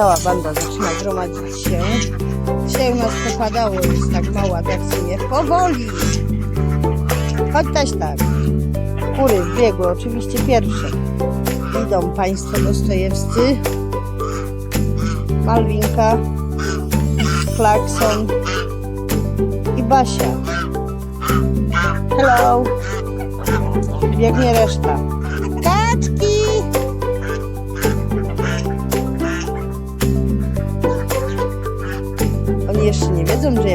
cała banda zaczyna gromadzić się. Dzisiaj u nas popadało, jest tak mało atrakcyjnie. Powoli! Chodź też tak. Kury wbiegły, oczywiście pierwsze. Idą państwo Dostojewscy. Malwinka, Klakson i Basia. Hello! Biegnie reszta. Kaczki!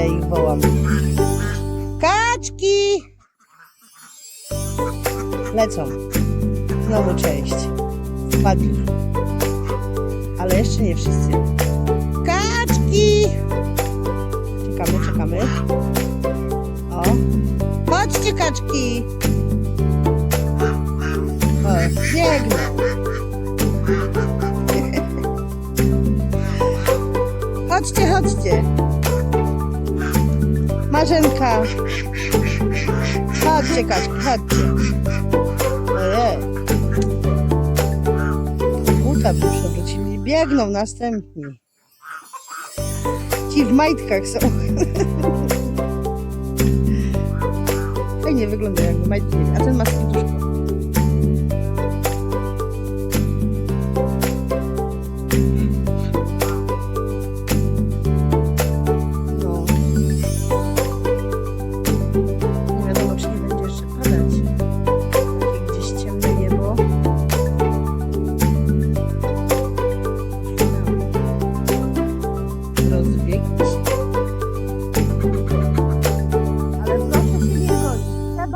Ja ich wołam. Kaczki! Lecą. Znowu cześć. Wpadli. Ale jeszcze nie wszyscy. Kaczki! Czekamy, czekamy. O. Chodźcie, kaczki! O, biegną. Chodźcie, chodźcie. Marzenka. Chodźcie, kaczki, chodźcie. Ojej. Buta przewrócili. Biegną następni. Ci w majtkach są. Fajnie wyglądają jakby majtki. A ten ma serduszko.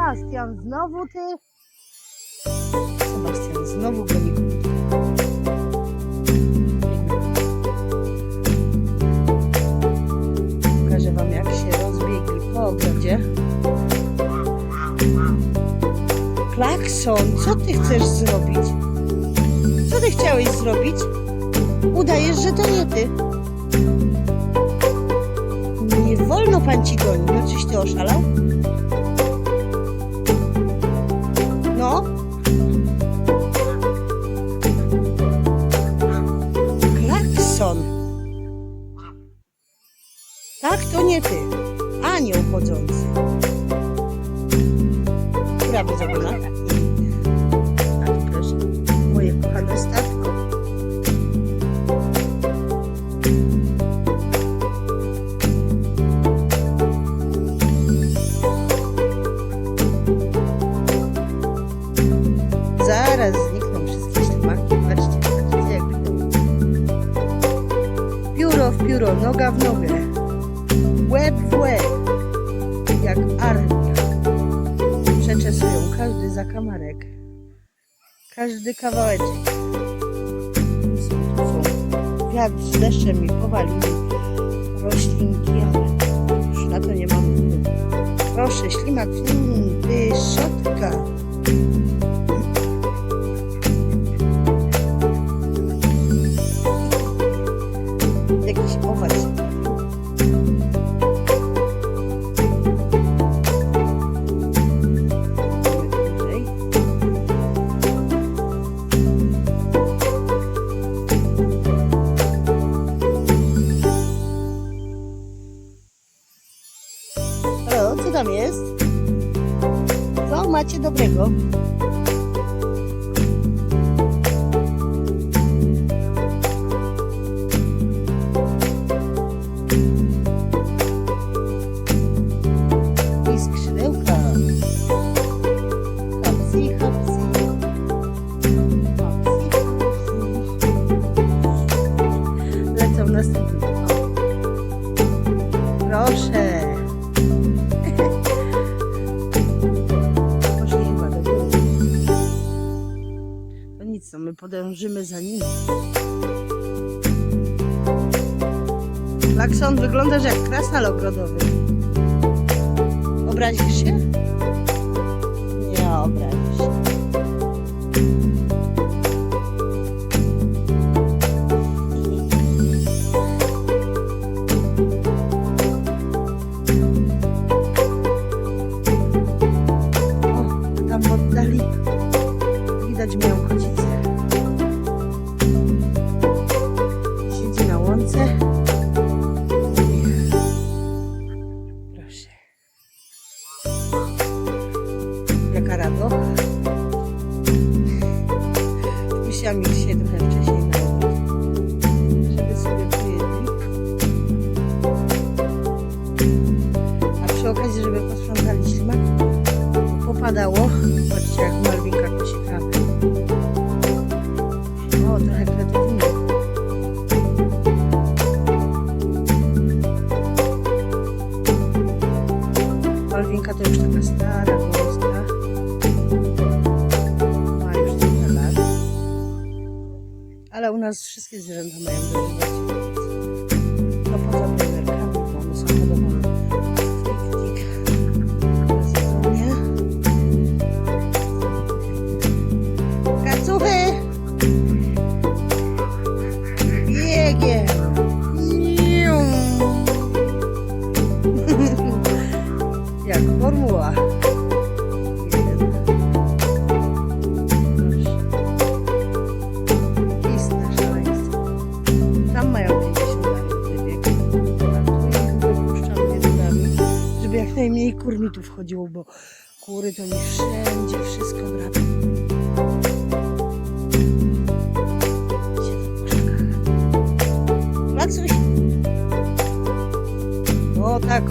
Sebastian, znowu ty? Sebastian, znowu goni. Pokażę wam, jak się rozbiegli po ogrodzie. Klakson, co ty chcesz zrobić? Co ty chciałeś zrobić? Udajesz, że to nie ty. Nie wolno pan ci gonić. No czyś ty oszalał? No. Klakson. Tak, to nie ty. Anioł chodzący. Brawo, Zabuna. A tu proszę. Moje kochane statko. W pióro, noga w nogę. Łeb w łeb. Jak armia. Przeczesują każdy zakamarek. Każdy kawałeczek. Są, z deszczem mi powalili roślinki, ale już na to nie mam. Proszę, ślimak, mm, pyszotka. Dobrego? No my podążymy za nimi. Lakson, wyglądasz jak krasnal ogrodowy. Obrazisz się? Nie obrazisz się. Tam oddali widać moją kocicę. rano. Musiałam ich się trochę wcześniej nałożyć, żeby sobie przyjedli. A przy okazji, żeby posprzątali ślimak, popadało. Patrzcie, jak Malwinka kosi kawę. O, trochę kreatywnie. Malwinka to już taka stara, ale u nas wszystkie zwierzęta mają dożywać. Mi tu wchodziło, bo kury to mi wszędzie wszystko krzakach. Macuś. No tak,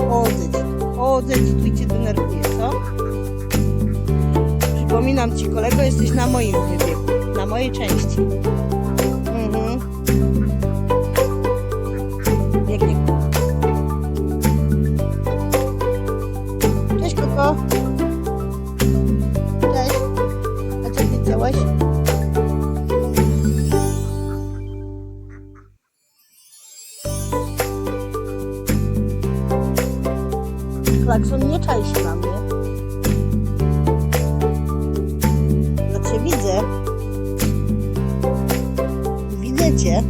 chodzę ci, tu cię denerwuję, co? Przypominam ci, kolego, jesteś na moim wybiegu, na mojej części. Klakson, nie czaj się na mnie. Ja cię widzę. Widzę cię.